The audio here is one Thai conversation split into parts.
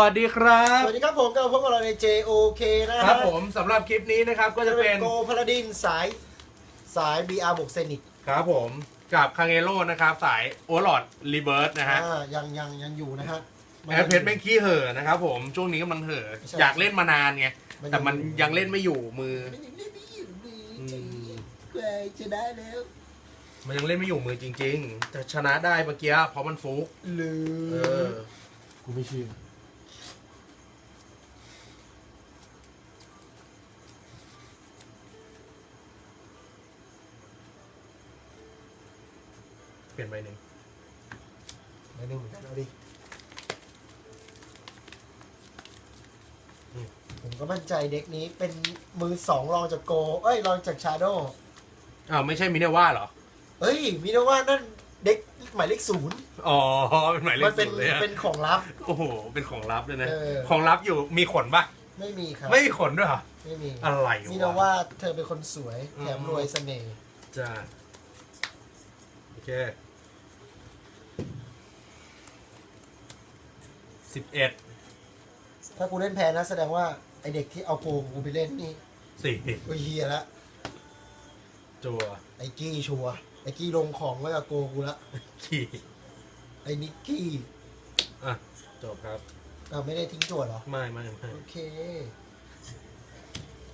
สวัสดีครับ สวัสดีครับผมกับพวกเราใน JOK นะฮะครับผมสำหรับคลิปนี้นะครับก็จะเป็นโกพาราดินสายสาย BR บวกเซนิตครับผมกับคางเอโร่นะครับสายโอลอดรีเบิร์นะฮะอ่ายังยังยังอยู่นะฮะ แอร์เพชรแม่งขี้เห่อะนะครับผมช่วงนี้กำลังเห่อะใช่ อยากเล่นมานานไงมันยังแต่มันยังเล่นไม่อยู่มือ มันยังเล่นไม่อยู่ดีอืมใจจะได้แล้วมันยังเล่นไม่อยู่มือจริง ๆ แต่ชนะได้เมื่อกี้เพราะมันฟุกหรือเออกูไม่เชื่อ เปลี่ยนไปหนึ่งไม่ได้เหมือนกันเอาดิผมก็มั่นใจเด็กนี้เป็นมือสองรองจากโก เอ้ยรองจากชาโดอ้าวไม่ใช่มิเนว่าเหรอเฮ้ยมีนะว่านั่นเด็กหมายเลขศูนย์อ๋อเป็นหมายเลมัขเป็นศูนย์เลยอะเป็นของลับ โอ้โหเป็นของลับเลยนะ เออ ของลับอยู่มีขนปะไม่มีครับ ไม่มีขนด้วยเหรอไม่มีอะไรมีนะวะ ว่าเธอเป็นคนสวยอืมแถมรวยเสน่ห์จ้าโอ เคสิบเอ็ดถ้ากูเล่นแพ้นะ แสดงว่า ไอเด็กที่เอาโกกูไปเล่นนี่สี่กูเฮียละ จัวไอกี้ชัวร์ไอกี้ลงของไว้กับโกกูละ ขี่ไอนิกกี้อะ จบครับ อ่าวไม่ได้ทิ้งโจทย์เหรอ ไม่ไม่ไม่โอเค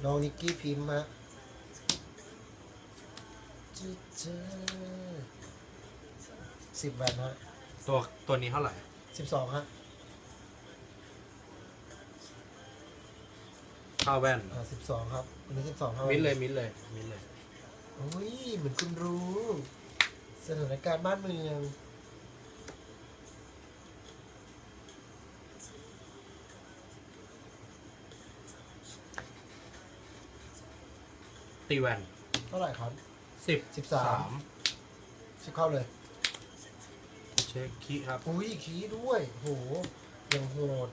น้องนิกกี้พิมพ์มา สิบแวนฮะตัวตัวนี้เท่าไหร่สิบสองฮะข้าวแว่นอ่าสิบสองครับอันนี้สิบสองครับมิดเลยมิดเลยมิดเลยโอ้ยเหมือนคุณรู้ สถานการณ์บ้านเมืองตีแว่นเท่าไหร่ครับสิบสิบสามชิบเข้าเลย เช็คคีย์ครับอุ้ยขีด้วยโหยังโหด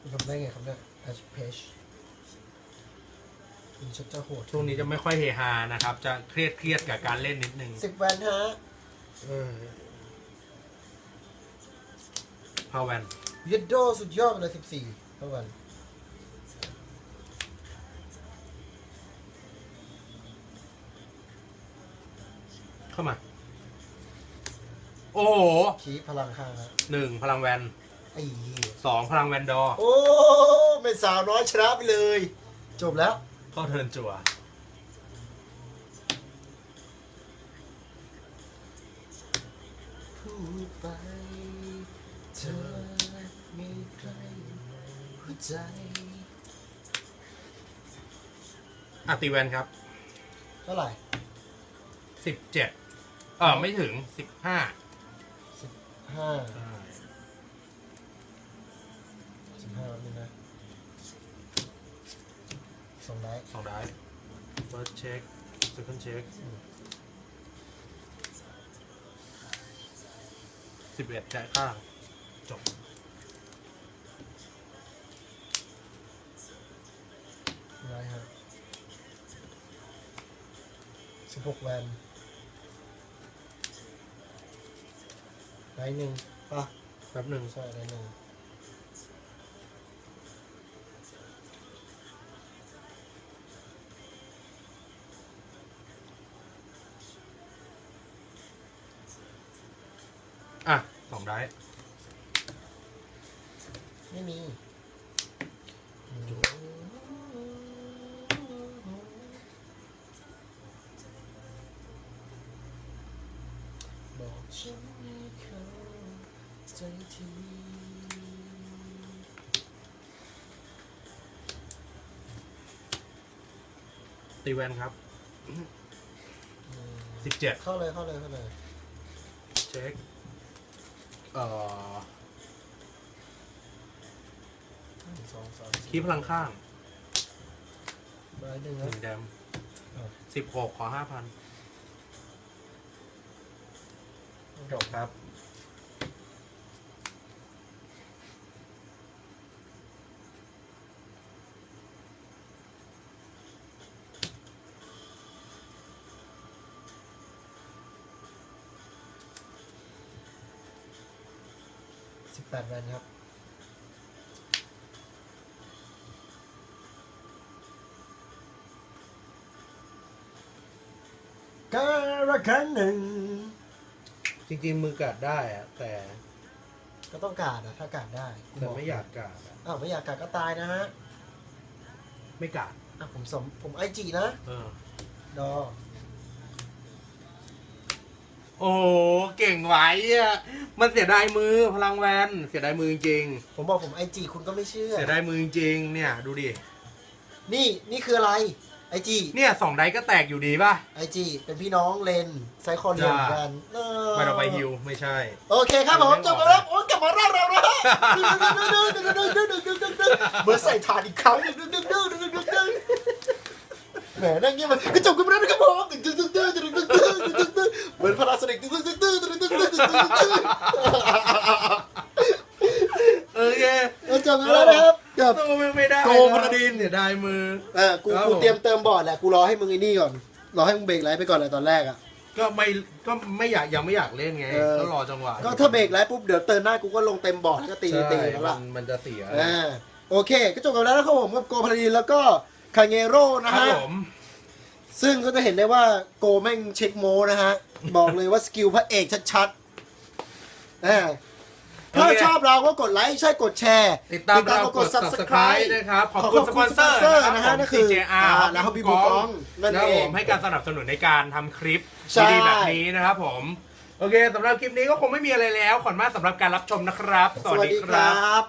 คุณทำได้ไงครับเนี่ย Ash Page คุณชักจะโหดช่วงนี้จะไม่ค่อยเฮฮานะครับ จะเครียดเครียดกับการเล่นนิดนึงสิบแวนฮะเออข้าวแว่นเยดโดสุดยอดไปเลยสิบสี่เท่ากัน เข้ามา โอ้โหขีพลังข้างฮะหนึ่งพลังแวนไอ้เหี้ยสองพลังแวนดอร์โอ้เป็นสาวน้อยชนะไปเลย จบแล้ว เข้าเทิร์นจั่วพูดไปเธอมีใครหัวใจอะตีแวนครับเท่าไหร่สิบเจ็ด เออไม่ถึงสิบห้าสิบห้าสิบห้านี่นะสองไลท์สองได้ first check second check สิบเอ็ดจ่ายข้างจบไลท์ฮะสิบหกแวน ไลท์หนึ่งป่ะแป๊บหนึ่งใช่ไลท์หนึ่งอะสองได้ไม่มีบอกฉันให้เข้า ใจทีตีแวนครับสิบเจ็ดเข้าเลยเข้าเลยเข้าเลยเช็คเอ่อหนึ่งสองสามคีพลังข้างใบหนึ่งหนะนึ่งแดมอะสิบหกขอห้าพันจบครับ สิบแปดแวนครับการะครั้งหนึ่งจริงๆมือกัดได้อะแต่ก็ต้องการอะถ้าการได้แต่ไม่อยากกัดอะอ้าวไม่อยากการก็ตายนะฮะไม่กัดอะผมสมผมไอจีนะเออดอ โอ้โหเก่งไหวอะมันเสียดายมือพลังแวนเสียดายมือจริงผมบอกผมไอจีคุณก็ไม่เชื่อเสียดายมือจริงเนี่ยดูดินี่นี่คืออะไรไอจีเนี่ยสองไดก็แตกอยู่ดีป่ะ ไอจีเป็นพี่น้องเลนไซคอนเดียวจ้ากันเออไม่เราไปฮิวไม่ใช่ โอเคครับผมจบกันแล้วโอ้ยกลับมาร่าเรานะฮะเหมือนใส่ถาดอีกครั้งแหมนั่งเงี้ยมันก็จบกันไปแล้วนะครับผมเห มือนพาราสนิกโอเคจบกันแล้วนะครับกับสู้ไม่ได้โกพระดินเสียดายมือเออกูครับกูผมเตรียมเติมบอร์ดแหละกูรอให้มึงไอ้นี่ก่อนรอให้มึงเบรกไลฟ์ไปก่อนเลยตอนแรกอะก็ไม่ก็ไม่อยากยังไม่อยากเล่นไงก็รอจังหวะก็ถ้าเบรกไลฟ์ปุ๊บเดี๋ยวเติมหน้ากูก็ลงเต็มบอร์ดก็ตีตีแล้วล่ะมันจะเสียอ่าโอเค ก็จบกันแล้วนะครับผมกับโกพาราดินแล้วก็คาเงโร่นะฮะซึ่งก็จะเห็นได้ว่าโกแม่งเช็คโมนะฮะ บอกเลยว่าสกิลพระเอกชัดๆอ่าถ้าชอบเราก็กดไลค์ใช่กดแชร์ ติดตามเรากกดด subscribe subscribe นะครับขอบขอคุณขสอบปคุอณนสเซปออนร์เซอร์นะนะครัฮะบนั่นคือ CJR อ่าแล้วเขาบีบูกองนั่นแล้วเอผงมให้การสนับสนุนในการทำคลิปใช่ดีๆแบบนี้นะครับผม โอเคสำหรับคลิปนี้ก็คงไม่มีอะไรแล้ว ขอบคุณมากสำหรับการรับชมนะครับ สวัสดีครับครับ